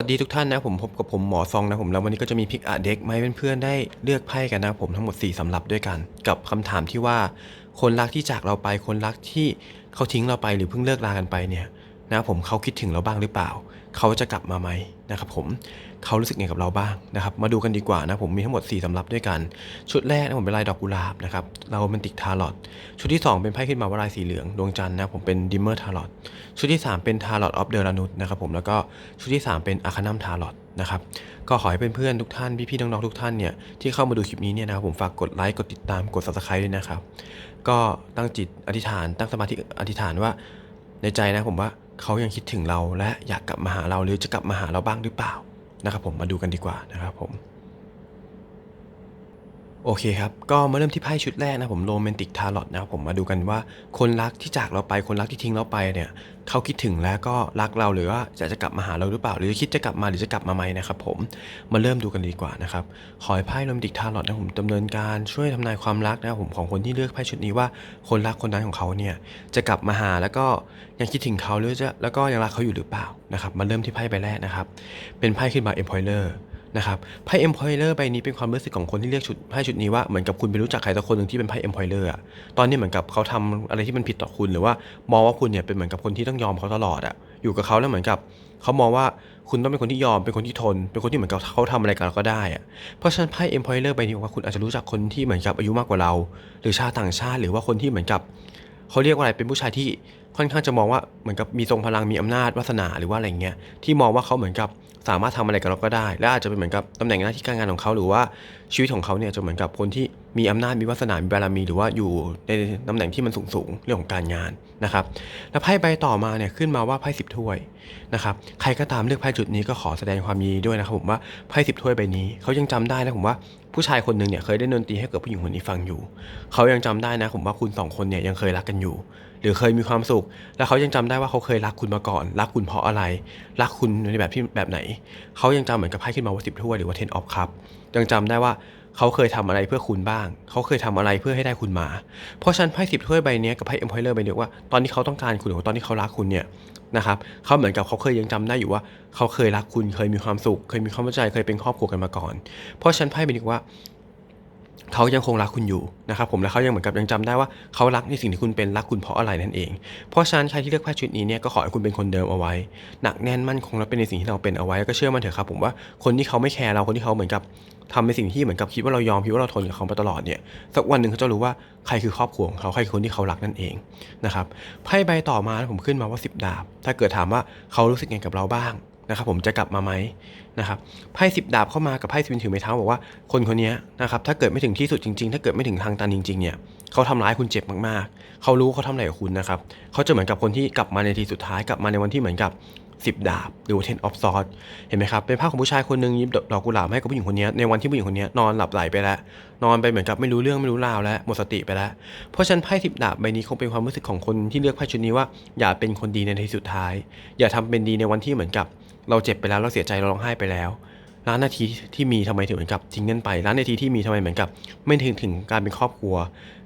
สวัสดีทุกท่านนะผมพบกับผมหมอซองนะผมแล้ววันนี้ก็จะมีพิกอาเด็กมาให้เพื่อนๆได้เลือกไพ่กันนะผมทั้งหมด 4สำรับด้วยกัน กับคำถามที่ว่า คนรักที่จากเราไปคนรักที่เขาทิ้งเราไปหรือเพิ่งเลิกลากันไปเนี่ยนะผมเขาคิดถึงเราบ้างหรือเปล่า เขาจะกลับมาไหมนะครับผม เขารู้สึกไงกับเราบ้างนะครับ มาดูกันดีกว่านะผมมีทั้งหมด 4สำรับด้วยกัน ชุดแรกนะผมเป็นลายดอกกุหลาบนะครับเราเป็นติกทาร์ลอตชุดที่ 2 เป็นไพ่ขึ้นมาว่าลายสีเหลืองดวงจันทร์นะผมเป็นดิมเมอร์ทาร์ลอตชุดที่ 3 เป็นทาร์ลอตออฟเดลานุสนะครับผมแล้วก็ชุดที่ 3 เป็นอาคานัมทาร์ลอตนะครับก็ขอให้เพื่อนๆทุกท่านพี่ๆน้องๆทุกท่านเนี่ยที่เข้ามาดูคลิปนี้เนี่ยนะครับผมฝากกดไลค์กดติดตามกด subscribe ด้วยนะครับก็ตั้งจิตอธิษฐาน ตั้งสมาธิอธิษฐานว่า ในใจนะผมว่าเขายังคิดถึงเราและอยากกลับมาหาเราหรือจะกลับมาหาเราบ้างหรือเปล่า นะครับผมมาดูกันดีกว่านะครับผม โอเคครับ ก็มาเริ่มที่ไพ่ชุดแรกนะผมโรแมนติกทาร์ลอตนะครับผมมาดูกันว่าคนรักที่จากเราไปคนรักที่ทิ้งเราไปเนี่ยเขาคิดถึงแล้วก็รักเราหรือว่าจะจะกลับมาหาเราหรือเปล่า หรือคิดจะกลับมาหรือจะกลับมาไหมนะครับผมมาเริ่มดูกันดีกว่านะครับขอให้ไพ่โรแมนติกทาร์ลอตนะผมดำเนินการช่วยทำนายความรักนะครับผมของคนที่เลือกไพ่ชุดนี้ว่าคนรักคนนั้นของเขาเนี่ยจะกลับมาหาแล้วก็ยังคิดถึงเขาหรือจะแล้วก็ยังรักเขาอยู่หรือเปล่านะครับมาเริ่มที่ไพ่ใบแรกนะครับเป็นไพ่ขึ้นมา Employer นะครับไพ่ Employer ใบนี้เป็นความรู้สึกของคนที่เลือกชุดไพ่ชุดนี้ว่าเหมือนกับคุณไปรู้จักใครสักคนหนึ่งที่เป็นไพ่ Employer อะตอนนี้เหมือนกับเขาทำอะไรที่มันผิดต่อคุณหรือว่ามองว่าคุณเนี่ยเป็นเหมือนกับคนที่ต้องยอมเขาตลอดอะอยู่กับเขาแล้วเหมือนกับเขามองว่าคุณต้องเป็นคนที่ยอมเป็นคนที่ทน เป็นคนที่เหมือนกับเขาทำอะไรกับเราก็ได้อะเพราะฉะนั้นไพ่ Employer ใบนี้บอกว่าคุณอาจจะรู้จักคนที่เหมือนกับอายุมากกว่าเรา หรือชาติต่างชาติ หรือว่าคนที่เหมือนกับเขาเรียกว่าอะไรเป็นผู้ชายที่ค่อนข้างจะมองว่าเหมือนกับมีทรงพลังมีอำนาจวาสนาหรือว่าอะไรเงี้ยที่มองว่าเขาเหมือนกับ สามารถทำอะไรกับเราก็ได้ และอาจจะเป็นเหมือนกับตำแหน่งหน้าที่การงานของเขา หรือว่าชีวิตของเขาเนี่ยจะเหมือนกับคนที่มีอำนาจมีวาสนามีบารมี หรือว่าอยู่ในตำแหน่งที่มันสูงสูงๆเรื่องของการงานนะครับ แล้วไพ่ใบต่อมาเนี่ยขึ้นมาว่าไพ่สิบถ้วยนะครับใครก็ตามเลือกไพ่จุดนี้ก็ขอแสดงความยินดีด้วยนะครับผมว่าไพ่สิบถ้วยใบนี้เขายังจำได้นะผมว่าผู้ชายคนหนึ่งเนี่ยเคยได้ดนตรีให้กับผู้หญิงคนนี้ฟังอยู่ เขายังจำได้นะผมว่าคุณสองคนเนี่ยยังเคยรักกันอยู่ หรือเคยมีความสุข และเขายังจำได้ว่าเขาเคยรักคุณมาก่อน รักคุณเพราะอะไร รักคุณในแบบที่แบบไหน เขายังจำเหมือนกับไพ่ขึ้นมาว่าสิบถ้วยหรือว่า ten of cup ยังจำได้ว่าเขาเคยทำอะไรเพื่อคุณบ้าง เขาเคยทำอะไรเพื่อให้ได้คุณมา เพราะฉะนั้นไพ่สิบถ้วยใบเนี้ยกับไพ่ empire ใบเนี้ยว่าตอนที่เขาต้องการคุณหรือว่าตอนที่เขารักคุณเนี่ยนะครับเขาเหมือนกับเขาเคยยังจำได้อยู่ว่า เขาเคยรักคุณเคยมีความสุข เคยมีความเข้าใจเคยเป็นครอบครัวกันมาก่อน เพราะฉะนั้นไพ่ใบนี้ว่า เขายังคงรักคุณอยู่นะครับผมและเขายังเหมือนกับยังจำได้ว่าเขารักในสิ่งที่คุณเป็นรักคุณเพราะอะไรนั่นเอง เพราะฉะนั้นใครที่เลือกไพ่ชุดนี้เนี่ยก็ขอให้คุณเป็นคนเดิมเอาไว้ หนักแน่นมั่นคงและเป็นในสิ่งที่เราเป็นเอาไว้ก็เชื่อมันเถอะครับผมว่าคนที่เขาไม่แคร์เราคนที่เขาเหมือนกับทำในสิ่งที่เหมือนกับคิดว่าเรายอมคิดว่าเราทนกับเขามาตลอดเนี่ยสักวันหนึ่งเขาจะรู้ว่าใครคือครอบครัวของเขาใครคือคนที่เขารักนั่นเองนะครับไพ่ใบต่อมาผมขึ้นมาว่า 10 ดาบ ถ้าเกิดถามว่าเขารู้สึกไงกับเราบ้าง นะครับผมจะกลับมาไหมนะครับไพ่สิบดาบเข้ามากับไพ่สิบถือไม้เท้าบอกว่าคนคนนี้นะครับถ้าเกิดไม่ถึงที่สุดจริงๆ ถ้าเกิดไม่ถึงทางตันจริงๆเนี่ยเขาทำร้ายคุณเจ็บมากๆ เขารู้เขาทำอะไรกับคุณนะครับเขาจะเหมือนกับคนที่กลับมาในทีสุดท้ายกลับมาในวันที่เหมือนกับ10ดาบหรือว่า ten of swords เห็นไหมครับ เป็นภาพของผู้ชายคนหนึ่งยิ้มดอกกุหลาบให้กับผู้หญิงคนนี้ในวันที่ผู้หญิงคนนี้นอนหลับไหลไปแล้ว นอนไปเหมือนกับไม่รู้เรื่องไม่รู้ราวแล้วหมดสติไปแล้ว เพราะฉะนั้นไพ่สิบดาบใบนี้คงเป็นความรู้สึกของคนที่เลือกไพ่ชุดนี้ว่า อย่าเป็นคนดีในทีสุดท้าย อย่าทำเป็นดีในวันที่เหมือนกับ เราเจ็บไปแล้วเราเสียใจเราร้องไห้ไปแล้วล้านนาทีที่มีทำไมถึงเหมือนกับทิ้งกันไปล้านนาทีที่มีทำไมเหมือนกับ ไม่ถึงถึงการเป็นครอบครัว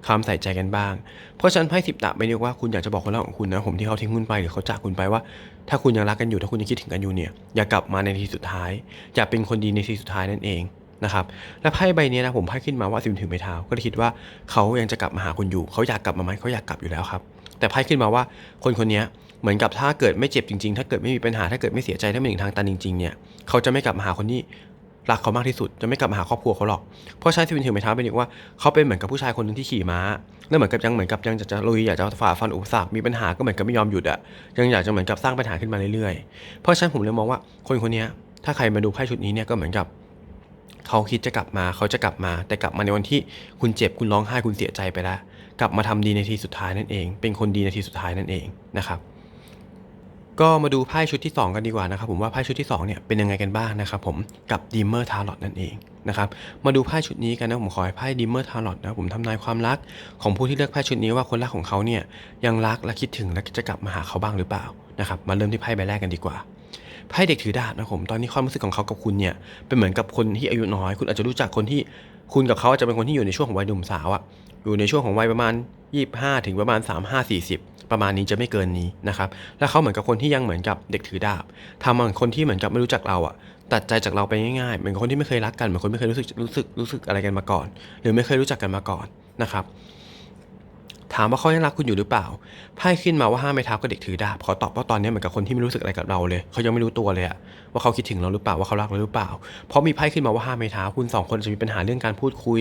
ความใส่ใจกันบ้าง เพราะฉะนั้นไพ่สิบดาบไม่เรียกว่าคุณอยากจะบอกคนรักของคุณนะผมที่เขาทิ้งคุณไปหรือเขาจากคุณไปว่า ถ้าคุณยังรักกันอยู่ถ้าคุณยังคิดถึงกันอยู่เนี่ยอย่ากลับมาในทีสุดท้าย อย่าเป็นคนดีในทีสุดท้ายนั่นเองนะครับและไพ่ใบนี้นะผมไพ่ขึ้นมาว่าสิบถือไม้เท้าก็เลยคิดว่าเขายังจะกลับมาหาคุณอยู่ เขาอยากกลับมาไหมเขาอยากกลับอยู่แล้วครับแต่ไพ่ขึ้นมาว่าคนคนนี้ เหมือนกับถ้าเกิดไม่เจ็บจริงๆ ถ้าเกิดไม่มีปัญหาถ้าเกิดไม่เสียใจถ้าไม่ถึงทางตันจริงๆเนี่ยเขาจะไม่กลับมาหาคนที่รักเขามากที่สุดจะไม่กลับมาหาครอบครัวเขาหรอกเพราะฉะนั้นที่เป็นถือไม้เท้าเป็นอย่างว่าเขาเป็นเหมือนกับผู้ชายคนหนึ่งที่ขี่ม้าแล้วเหมือนกับยังเหมือนกับยังจะจะลุยอยากจะฝ่าฟันอุปสรรคมีปัญหาก็เหมือนกับไม่ยอมหยุดอะยังอยากจะเหมือนกับสร้างปัญหาขึ้นมาเรื่อยๆ เพราะฉะนั้นผมเลยมองว่าคนคนนี้ถ้าใครมาดูไพ่ชุดนี้เนี่ยก็เหมือนกับเขาคิดจะกลับมาเขาจะกลับมา แต่กลับมาในวันที่คุณเจ็บคุณร้องไห้คุณเสียใจไปแล้ว กลับมาทำดีในทีสุดท้ายนั่นเอง เป็นคนดีในทีสุดท้ายนั่นเองนะครับ ก็มาดูไพ่ชุดที่ 2 กันดีกว่านะครับผมว่าไพ่ชุดที่2เนี่ยเป็นยังไงกันบ้างนะครับผมกับดีมเมอร์ทาร์ลอตนั่นเองนะครับมาดูไพ่ชุดนี้กันนะผมขอให้ไพ่ดีมเมอร์ทาร์ลอตนะผมทำนายความรักของผู้ที่เลือกไพ่ชุดนี้ว่าคนรักของเขาเนี่ยยังรักและคิดถึงและจะกลับมาหาเขาบ้างหรือเปล่านะครับมาเริ่มที่ไพ่ใบแรกกันดีกว่าไพ่เด็กถือดาบนะผมตอนนี้ความรู้สึกของเขากับคุณเนี่ยเป็นเหมือนกับคนที่อายุน้อย คุณอาจจะรู้จักคนที่คุณกับเขาอาจจะเป็นคนที่อยู่ในช่วงของวัยหนุ่มสาวอะอยู่ในช่วงของวัยประมาณ 25 ถึงประมาณ 35 40 ประมาณนี้จะไม่เกินนี้นะครับแล้วเขาเหมือนกับคนที่ยังเหมือนกับเด็กถือดาบทำเหมือนคนที่เหมือนกับไม่รู้จักเราอะตัดใจจากเราไปง่ายๆเหมือนคนที่ไม่เคยรักกันเหมือนคนไม่เคยรู้สึกรู้สึกรู้สึกอะไรกันมาก่อน หรือไม่เคยรู้จักกันมาก่อนนะครับ ถามว่าเขายังรักคุณอยู่หรือเปล่าไพ่ขึ้นมาว่าห้ามไม่เท้ากับเด็กถือดาบขอตอบว่าตอนนี้เหมือนกับคนที่ไม่รู้สึกอะไรกับเราเลยเขายังไม่รู้ตัวเลยอะว่าเขาคิดถึงเราหรือเปล่าว่าเขารักเราหรือเปล่า เพราะมีไพ่ขึ้นมาว่าห้ามไม่เท้าคุณสองคนจะมีปัญหาเรื่องการพูดคุย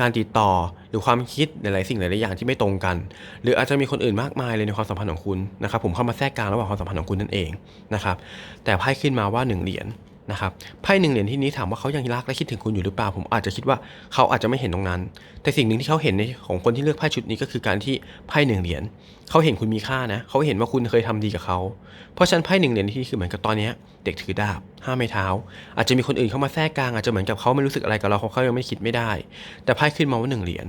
การติดต่อหรือความคิดหลายๆสิ่งหลายๆอย่างที่ไม่ตรงกัน หรืออาจจะมีคนอื่นมากมายเลยในความสัมพันธ์ของคุณนะครับผมเข้ามาแทรกกลางระหว่างความสัมพันธ์ของคุณนั่นเองนะครับแต่ไพ่ขึ้นมาว่าหนึ่งเหรียญ นะครับไพ่หนึ่งเหรียญที่นี้ถามว่าเขายังรักและคิดถึงคุณอยู่หรือเปล่าผมอาจจะคิดว่าเขาอาจจะไม่เห็นตรงนั้น แต่สิ่งหนึ่งที่เขาเห็นในของคนที่เลือกไพ่ชุดนี้ก็คือการที่ไพ่หนึ่งเหรียญ เขาเห็นคุณมีค่านะ เขาเห็นว่าคุณเคยทำดีกับเขา เพราะชั้นไพ่หนึ่งเหรียญที่คือเหมือนกับตอนนี้เด็กถือดาบห้ามไม้เท้า อาจจะมีคนอื่นเข้ามาแทรกกลางอาจจะเหมือนกับเขาไม่รู้สึกอะไรกับเราเขาเขายังไม่คิดไม่ได้ แต่ไพ่ขึ้นมาว่าหนึ่งเหรียญ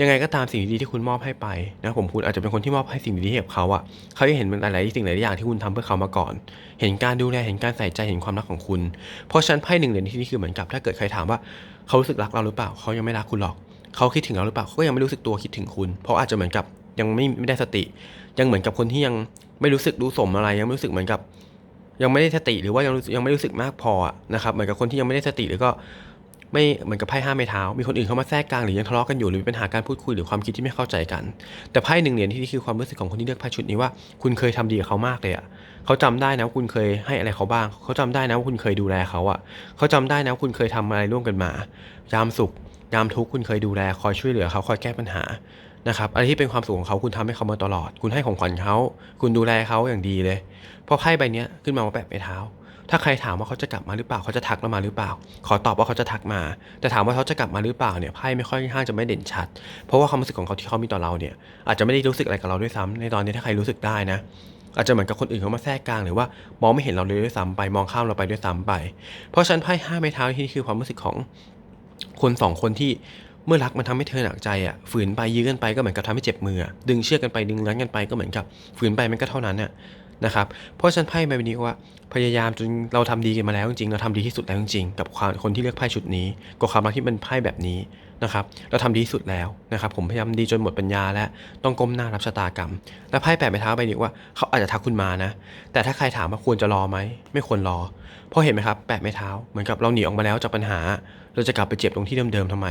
ยังไงก็ตามสิ่งดีๆที่คุณมอบให้ไปนะผมคุณอาจจะเป็นคนที่มอบให้สิ่งดีๆให้กับเขาอะเขาจะเห็นหลายๆสิ่งหลายๆอย่างที่คุณทำเพื่อเขามาก่อน เห็นการดูแลเห็นการใส่ใจเห็นความรักของคุณ เพราะชั้นไพ่หนึ่งเหรียญที่นี่คือเหมือนกับถ้าเกิดใครถามว่าเขารู้สึกรักเราหรือเปล่าเขายังไม่รักคุณหรอกเขาคิดถึงเราหรือเปล่าเขาก็ยังไม่รู้สึกตัวคิดถึงคุณ เพราะอาจจะเหมือนกับ ยังไม่ไม่ได้สติ ยังเหมือนกับคนที่ยังไม่รู้สึกรู้สมอะไร ยังไม่รู้สึกเหมือนกับ ยังไม่ได้สติหรือว่ายังยังไม่รู้สึกมากพอนะครับเหมือนกับคนที่ยังไม่ได้สติหรือก็ไม่เหมือนกับไพ่ห้าไม้เท้า มีคนอื่นเข้ามาแทรกกลางหรือยังทะเลาะกันอยู่หรือมีปัญหาการพูดคุยหรือความคิดที่ไม่เข้าใจกัน แต่ไพ่หนึ่งเหรียญที่นี่คือความรู้สึกของคนที่เลือกไพ่ชุดนี้ว่าคุณเคยทำดีกับเขามากเลยอะเขาจำได้นะว่าคุณเคยให้อะไรเขาบ้าง เขาจำได้นะว่าคุณเคยดูแลเขาอะเขาจำได้นะว่าคุณเคยทำอะไรร่วมกันมา ยามสุข ยามทุกข์คุณเคยดูแลคอยช่วยเหลือเขาคอยแก้ปัญหา นะครับอะไรที่เป็นความสุขของเขาคุณทำให้เขามาตลอด คุณให้ของขวัญเขา คุณดูแลเขาอย่างดีเลยพราะไพ่ใบนี้ขึ้นมาว่าแปะไปเท้า ถ้าใครถามว่าเขาจะกลับมาหรือเปล่าเขาจะทักเรามาหรือเปล่า ขอตอบว่าเขาจะทักมา แต่ถามว่าเขาจะกลับมาหรือเปล่าเนี่ยไพ่ไม่ค่อยห้างจะไม่เด่นชัด เพราะว่าความรู้สึกของเขาที่เขามีต่อเราเนี่ยอาจจะไม่ได้รู้สึกอะไรกับเราด้วยซ้ำในตอนนี้ถ้าใครรู้สึกได้นะอาจจะเหมือนกับคนอื่นเขามาแทรกกลางหรือว่ามองไม่เห็นเราเลยด้วยซ้ำไปมองข้ามเราไปด้วยซ้ำไป เพราะฉะนั้นไพ่ห้าไม้เท้าที่นี่คือความรู้สึกของคนสองคนที่ เมื่อรักมันทำให้เธอหนักใจอะฝืนไปยื้อกันไปก็เหมือนกับทำให้เจ็บมือดึงเชือกกันไปดึงรั้นกันไปก็เหมือนกับฝืนไปมันก็เท่านั้นน่ะนะครับเพราะฉะนันไพ่ใบนี้ก็ว่าพยายามจนเราทำดีกันมาแล้วจริงเราทำดีที่สุดแล้วจริงกับความคนที่เลือกไพ่ชุดนี้กับความรักที่เป็นไพ่แบบนี้นะครับเราทำดีที่สุดแล้วนะครับผมพยายามดีจนหมดปัญญาและต้องก้มหน้ารับชะตากรรม และไพ่แปดไม้เท้าใบนี้ว่าเขาอาจจะทักคุณมานะแต่ถ้าใครถามว่าควรจะรอไหมไม่ควรรอ เพราะเห็นไหมครับแปดไม้เท้าเหมือนกับเราหนีออกมาแล้วจากปัญหา เราจะกลับไปเจ็บตรงที่เดิมๆทำไม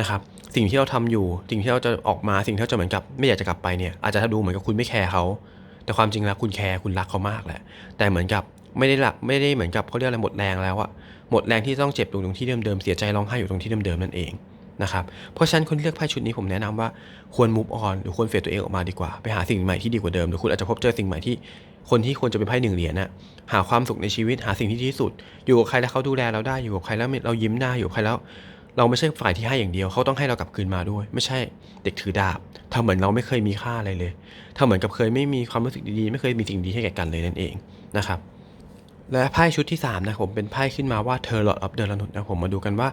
นะครับสิ่งที่เราทำอยู่ สิ่งที่เราจะออกมาสิ่งที่เราจะเหมือนกับไม่อยากจะกลับไปเนี่ยอาจจะดูเหมือนกับคุณไม่แคร์เขาแต่ความจริงแล้วคุณแคร์คุณรักเขามากแหละ แต่เหมือนกับไม่ได้รักไม่ได้เหมือนกับเขาเรียกอะไรหมดแรงแล้วอะหมดแรงที่ต้องเจ็บอยู่ตรงที่เดิมๆเสียใจร้องไห้อยู่ตรงที่เดิมๆนั่นเองนะครับเพราะฉะนั้นคนเลือกไพ่ชุดนี้ผมแนะนำว่าควร move on หรือควรเฟดตัวเองออกมาดีกว่า ไปหาสิ่งใหม่ที่ดีกว่าเดิมหรือคุณอาจจะพบเจอสิ่งใหม่ที่คนที่ควรจะเป็นไพ่หนึ่งเหรียญน่ะหาความสุขในชีวิตหาสิ่งที่ดีที่สุด อยู่กับใครแล้วเขาดูแลเราได้อยู่กับใครแล้วเรายิ้มได้อยู่กับใครแล้ว เราไม่ใช่ฝ่ายที่ให้อย่างเดียวเขาต้องให้เรากลับคืนมาด้วย ไม่ใช่เด็กถือดาบทำเหมือนเราไม่เคยมีค่าอะไรเลยทำเหมือนกับเคยไม่มีความรู้สึกดีๆ ไม่เคยมีสิ่งดีให้แก่กันเลยนั่นเองนะครับและไพ่ชุดที่3นะผมเป็นไพ่ขึ้นมาว่าเธอหลอดอัพเดอร์ลนุดนะผมมาดูกันว่า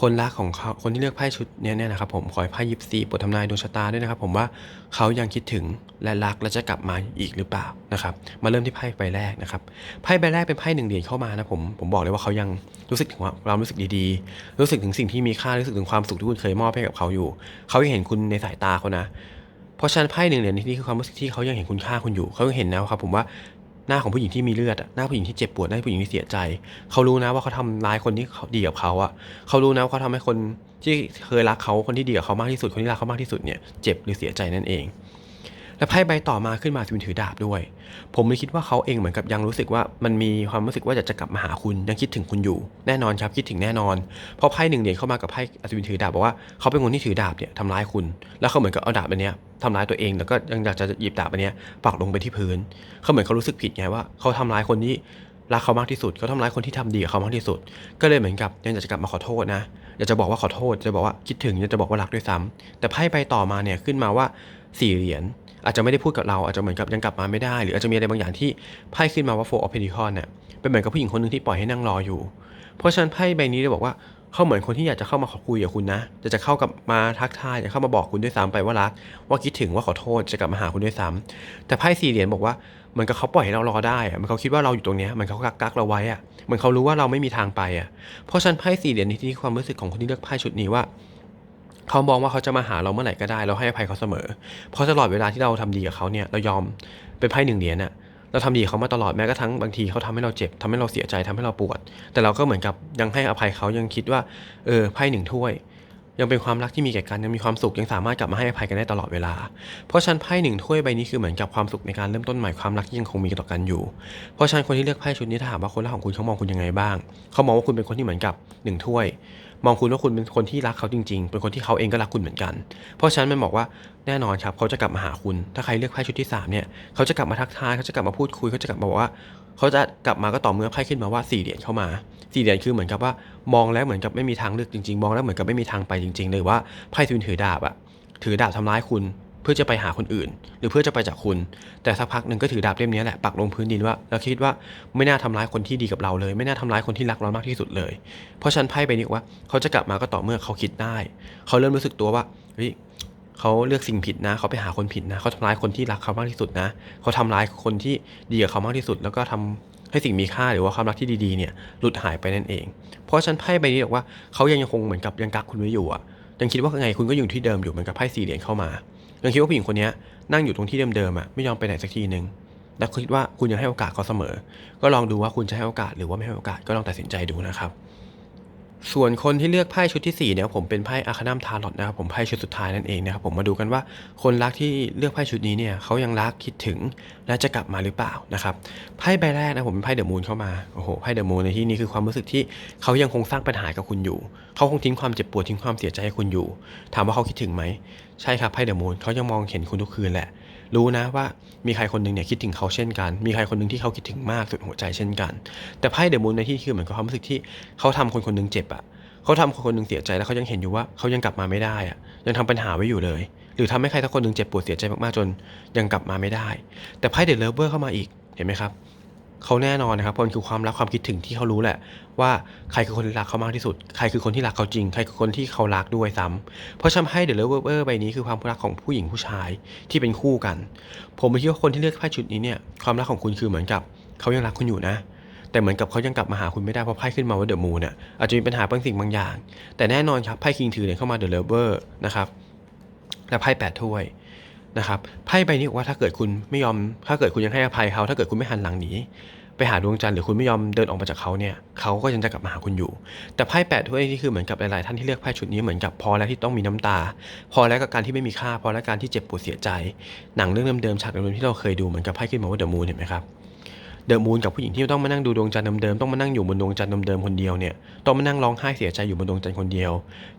คนรักของเขาคนที่เลือกไพ่ชุดนี้เนี่ยนะครับผมขอให้ไพ่ยิปซีบททำนายดวงชะตาด้วยนะครับผมว่าเขายังคิดถึงและรักและจะกลับมาอีกหรือเปล่านะครับมาเริ่มที่ไพ่ใบแรกนะครับไพ่ใบแรกเป็นไพ่หนึ่งเหรียญเข้ามานะผมผมบอกเลยว่าเขายังรู้สึกถึงความรู้สึกดีๆ รู้สึกถึงสิ่งที่มีค่ารู้สึกถึงความสุขที่คุณเคยมอบให้กับเขาอยู่ เขายังเห็นคุณในสายตาเขานะเพราะฉะนั้นไพ่หนึ่งเหรียญที่นี่คือความรู้สึกที่เขายังเห็นคุณค่าคุณอยู่ เขายังเห็นนะครับผมว่า หน้าของผู้หญิงที่มีเลือดหน้าผู้หญิงที่เจ็บปวดหน้าผู้หญิงที่เสียใจ เขารู้นะว่าเขาทำร้ายคนที่เขาดีกับเขาอะเขารู้นะว่าเขาทำให้คนที่เคยรักเขาคนที่ดีกับเขามากที่สุดคนที่รักเขามากที่สุดเนี่ยเจ็บหรือเสียใจนั่นเอง และไพ่ใบต่อมาขึ้นมาเป็นถือดาบด้วย ผมเลยคิดว่าเขาเองเหมือนกับยังรู้สึกว่ามันมีความรู้สึกว่าอยากจะกลับมาหาคุณยังคิดถึงคุณอยู่ แน่นอนครับคิดถึงแน่นอนเพราะไพ่หนึ่งเหรียญเข้ามากับไพ่อัศวินถือดาบบอกว่าเขาเป็นคนที่ถือดาบเนี่ยทำร้ายคุณ แล้วเขาเหมือนกับเอาดาบอันเนี้ยทำร้ายตัวเองแล้วก็ยังอยากจะหยิบดาบอันเนี้ยปักลงไปที่พื้น เขาเหมือนเขารู้สึกผิดไงว่าเขาทำร้ายคนที่รักเขามากที่สุดเขาทำร้ายคนที่ทำดีกับเขามากที่สุด ก็เลยเหมือนกับยังอยากจะกลับมาขอโทษนะอยากจะบอกว่าขอโทษจะบอกว่าคิดถึงจะบอกว่ารักด้วยซ้ำแต่ไพ่ใบต่อมาเนี่ยขึ้นมาว่าสี่เหรียญ อาจจะไม่ได้พูดกับเราอาจจะเหมือนกับยังกลับมาไม่ได้ หรืออาจจะมีอะไรบางอย่างที่ไพ่ขึ้นมาว่า four of pentacles เนี่ยเป็นเหมือนกับผู้หญิงคนหนึ่งที่ปล่อยให้นั่งรออยู่ เพราะฉะนั้นไพ่ใบนี้จะบอกว่าเขาเหมือนคนที่อยากจะเข้ามาขอคุยกับคุณนะ จะจะเข้ากับมาทักทายจะเข้ามาบอกคุณด้วยซ้ำไปว่ารัก ว่าคิดถึงว่าขอโทษจะกลับมาหาคุณด้วยซ้ำแต่ไพ่สี่เหรียญบอกว่าเหมือนกับเขาปล่อยให้เรารอได้อะมันเขาคิดว่าเราอยู่ตรงนี้เหมันเขากักกักเราไว้อะเหมือนเขารู้ว่าเราไม่มีทางไปอะเพราะฉะนั้นไพ่สี่เหรียญนี่ที่ความรู้สึกของคนที่เลือกไพ่ชุดนี้ว่า เขามองว่าเขาจะมาหาเราเมื่อไหร่ก็ได้ เราให้อภัยเขาเสมอ เพราะตลอดเวลาที่เราทำดีกับเขาเนี่ยเรายอมเป็นไพ่หนึ่งเหรียญน่ะเราทำดีเขามาตลอดแม้กระทั่งบางทีเขาทำให้เราเจ็บทำให้เราเสียใจทำให้เราปวด แต่เราก็เหมือนกับยังให้อภัยเขายังคิดว่าเออไพ่หนึ่งถ้วย ยังเป็นความรักที่มีแก่กันยังมีความสุขยังสามารถกลับมาให้อภัยกันได้ตลอดเวลา เพราะฉันไพ่หนึ่งถ้วยใบนี้คือเหมือนกับความสุขในการเริ่มต้นใหม่ความรักที่ยังคงมีต่อกันอยู่ เพราะฉันคนที่เลือกไพ่ชุดนี้ถ้าถามว่าคนรักของคุณเขามองคุณยังไงบ้าง เขามองว่าคุณเป็นคนที่เหมือนกับหนึ่งถ้วย มองคุณว่าคุณเป็นคนที่รักเขาจริง ๆ เป็นคนที่เขาเองก็รักคุณเหมือนกัน เพราะฉะนั้นมันบอกว่าแน่นอนครับเขาจะกลับมาหาคุณ ถ้าใครเลือกไพ่ชุดที่สามเนี่ยเขาจะกลับมาทักทายเขาจะกลับมาพูดคุยเขาจะกลับมาบอกว่าเขาจะกลับมาก็ต่อเมื่อไพ่ขึ้นมาว่าสี่เหรียญเข้ามาสี่เหรียญคือเหมือนกับว่ามองแล้วเหมือนกับไม่มีทางเลือกจริงๆ มองแล้วเหมือนกับไม่มีทางไปจริง ๆ เลยว่าไพ่ทุนถือดาบอะถือดาบทำร้ายคุณ พื่อจะไปหาคนอื่น หรือเพื่อจะไปจากคุณ แต่สักพักหนึ่งก็ถือดาบเล่มนี้แหละปักลงพื้นดินว่าเราคิดว่าไม่น่าทำร้ายคนที่ดีกับเราเลย ไม่น่าทำร้ายคนที่รักเรามากที่สุดเลย เพราะฉันไพ่ใบนี้บอกว่าเขาจะกลับมาก็ต่อเมื่อเขาคิดได้ เขาเริ่มรู้สึกตัวว่าเฮ้ยเขาเลือกสิ่งผิดนะ เขาไปหาคนผิดนะเขาทำร้ายคนที่รักเขามากที่สุดนะ เขาทำร้ายคนที่ดีกับเขามากที่สุด แล้วก็ทำให้สิ่งมีค่าหรือว่าความรักที่ดีๆเนี่ยหลุดหายไปนั่นเอง เพราะฉันไพ่ใบนี้บอกว่าเขายังคงเหมือนกับยังกักคุณไว้อยู่อะยังคิดว่าไงคุณก็อยู่ที่เดิมอยู่เหมือนกับไพ่สี่เหรียญเข้ามา ยังคิดว่าผู้หญิงคนนี้นั่งอยู่ตรงที่เดิมๆอะไม่ยอมไปไหนสักทีหนึ่งและคิดว่าคุณยังให้โอกาสเขาเสมอ ก็ลองดูว่าคุณจะให้โอกาสหรือว่าไม่ให้โอกาสก็ลองตัดสินใจดูนะครับ ส่วนคนที่เลือกไพ่ชุดที่4เนี่ยผมเป็นไพ่อาคานัมทาร์ลอตนะครับผมไพ่ชุดสุดท้ายนั่นเองนะครับผมมาดูกันว่าคนรักที่เลือกไพ่ชุดนี้เนี่ยเขายังรักคิดถึงและจะกลับมาหรือเปล่านะครับไพ่ใบแรกนะผมเป็นไพ่เดอะมูนเข้ามาโอ้โหไพ่เดอะมูนในที่นี้คือความรู้สึกที่เขายังคงสร้างปัญหากับคุณอยู่เขาคงทิ้งความเจ็บปวดทิ้งความเสียใจให้คุณอยู่ ถามว่าเขาคิดถึงไหมใช่ครับไพ่เดอะมูนเขายังมองเห็นคุณทุกคืนแหละ รู้นะว่ามีใครคนหนึ่งเนี่ยคิดถึงเขาเช่นกัน มีใครคนหนึ่งที่เขาคิดถึงมากสุดหัวใจเช่นกัน แต่ไพ่เดอะมูนในที่คือเหมือนกับความรู้สึกที่เขาทำคนคนหนึ่งเจ็บอะเขาทำคนคนหนึ่งเสียใจแล้วเขายังเห็นอยู่ว่าเขายังกลับมาไม่ได้อะยังทำปัญหาไว้อยู่เลย หรือทำให้ใครสักคนหนึ่งเจ็บปวดเสียใจมากๆจนยังกลับมาไม่ได้ แต่ไพ่เดอะเลเวอร์เข้ามาอีกเห็นไหมครับ เขาแน่นอนนะครับมันคือความรักความคิดถึงที่เขารู้แหละ ว่าใครคือคนที่รักเขามากที่สุด ใครคือคนที่รักเขาจริง ใครคือคนที่เขารักด้วยซ้ำเพราะฉะนั้นไพ่เดอะเลเวอร์ใบนี้คือความรักของผู้หญิงผู้ชายที่เป็นคู่กัน ผมคิดว่าคนที่เลือกไพ่ชุดนี้เนี่ยความรักของคุณคือเหมือนกับเขายังรักคุณอยู่นะแต่เหมือนกับเขายังกลับมาหาคุณไม่ได้เพราะไพ่ขึ้นมาว่าเดอะมูนเนี่ยอาจจะมีปัญหาบางสิ่งบางอย่าง แต่แน่นอนครับไพ่คิงถือเหรียเข้ามาเดอะเลเวอร์นะครับและไพ่แปดถ้วย นะครับไพ่ใบนี้บอกว่าถ้าเกิดคุณไม่ยอม ถ้าเกิดคุณยังให้อภัยเขา ถ้าเกิดคุณไม่หันหลังหนีไปหาดวงจันทร์หรือคุณไม่ยอมเดินออกมาจากเขาเนี่ยเขาก็ยังจะกลับมาหาคุณอยู่ แต่ไพ่แปดถ้วยนี่คือเหมือนกับหลายๆท่านที่เลือกไพ่ชุดนี้เหมือนกับพอแล้วที่ต้องมีน้ำตา พอแล้วกับการที่ไม่มีค่า พอแล้วการที่เจ็บปวดเสียใจ หนังเรื่องเดิมๆฉากเดิมๆที่เราเคยดูเหมือนกับไพ่ขึ้นมาว่าเดอะมูนเห็นไหมครับเดอะมูนกับผู้หญิงที่ต้องมานั่งดูดวงจันทร์เดิมๆต้องมานั่งอยู่บนดวงจันทร์เดิมๆคนเดียวเนี่ยต้องมานั่งร้องไห้เสียใจอยู่บนดวงจันทร์คนเดียว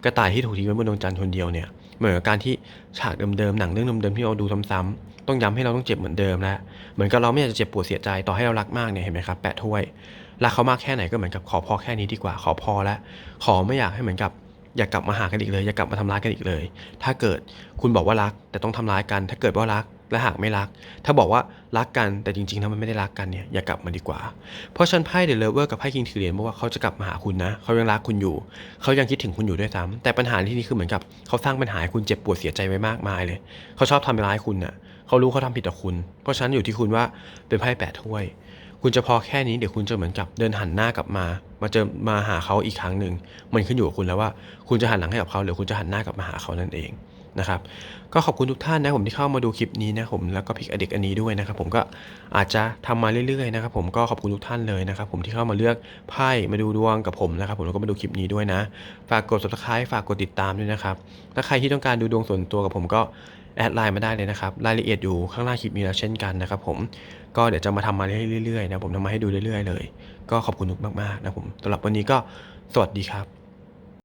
กระต่ายที่ถูกทิ้งไว้บนดวงจันทร์คนเดียวเนี่ย เหมือนกับการที่ฉากเดิมๆหนังเรื่องเดิมๆที่เราดูซ้ำๆต้องย้ำให้เราต้องเจ็บเหมือนเดิมแล้วเหมือนกับเราไม่อยากจะเจ็บปวดเสียใจต่อให้เรารักมากเนี่ยเห็นไหมครับแปะถ้วยรักเขามากแค่ไหนก็เหมือนกับขอพอแค่นี้ดีกว่าขอพอแล้วขอไม่อยากให้เหมือนกับอย่ากลับมาหากันอีกเลย อย่ากลับมาทำร้ายกันอีกเลย ถ้าเกิดคุณบอกว่ารักแต่ต้องทำร้ายกัน ถ้าเกิดว่ารัก และหากไม่รัก ถ้าบอกว่ารักกันแต่จริงๆถ้ามันไม่ได้รักกันเนี่ยอย่ากลับมาดีกว่า เพราะฉันไพ่เดลเวอร์กับไพ่คิงถือเหรียญบอกว่าเขาจะกลับมาหาคุณนะเขายังรักคุณอยู่ เขายังคิดถึงคุณอยู่ด้วยซ้ำแต่ปัญหาที่นี่คือเหมือนกับเขาสร้างปัญหาให้คุณเจ็บปวดเสียใจไว้มากมายเลย เขาชอบทำร้ายคุณน่ะเขารู้เขาทำผิดต่อคุณ เพราะฉันอยู่ที่คุณว่าเป็นไพ่แปดถ้วย คุณจะพอแค่นี้เดี๋ยวคุณจะเหมือนกับเดินหันหน้ากลับมา มาเจอมาหาเขาอีกครั้งหนึ่งมันขึ้นอยู่กับคุณแล้วว่า คุณจะหันหลังให้กับเขาหรือคุณจะหันหน้ากลับมาหาเขานั่นเอง นะครับ ก็ขอบคุณทุกท่านนะผมที่เข้ามาดูคลิปนี้นะผมแล้วก็พิกอเด็กอันนี้ด้วยนะครับ ผมก็อาจจะทำมาเรื่อยๆนะครับ ผมก็ขอบคุณทุกท่านเลยนะครับผมที่เข้ามาเลือกไพ่มาดูดวงกับผมนะครับ ผมแล้วก็มาดูคลิปนี้ด้วยนะ ฝากกด subscribe ฝากกดติดตามด้วยนะครับถ้าใครที่ต้องการดูดวงส่วนตัวกับผมก็แอดไลน์มาได้เลยนะครับ รายละเอียดอยู่ข้างล่างคลิปนี้แล้วเช่นกันนะครับผม ก็เดี๋ยวจะมาทำมาเรื่อยๆนะผมทำมาให้ดูเรื่อยๆเลย ก็ขอบคุณมากๆนะผมสำหรับวันนี้ก็สวัสดีครับ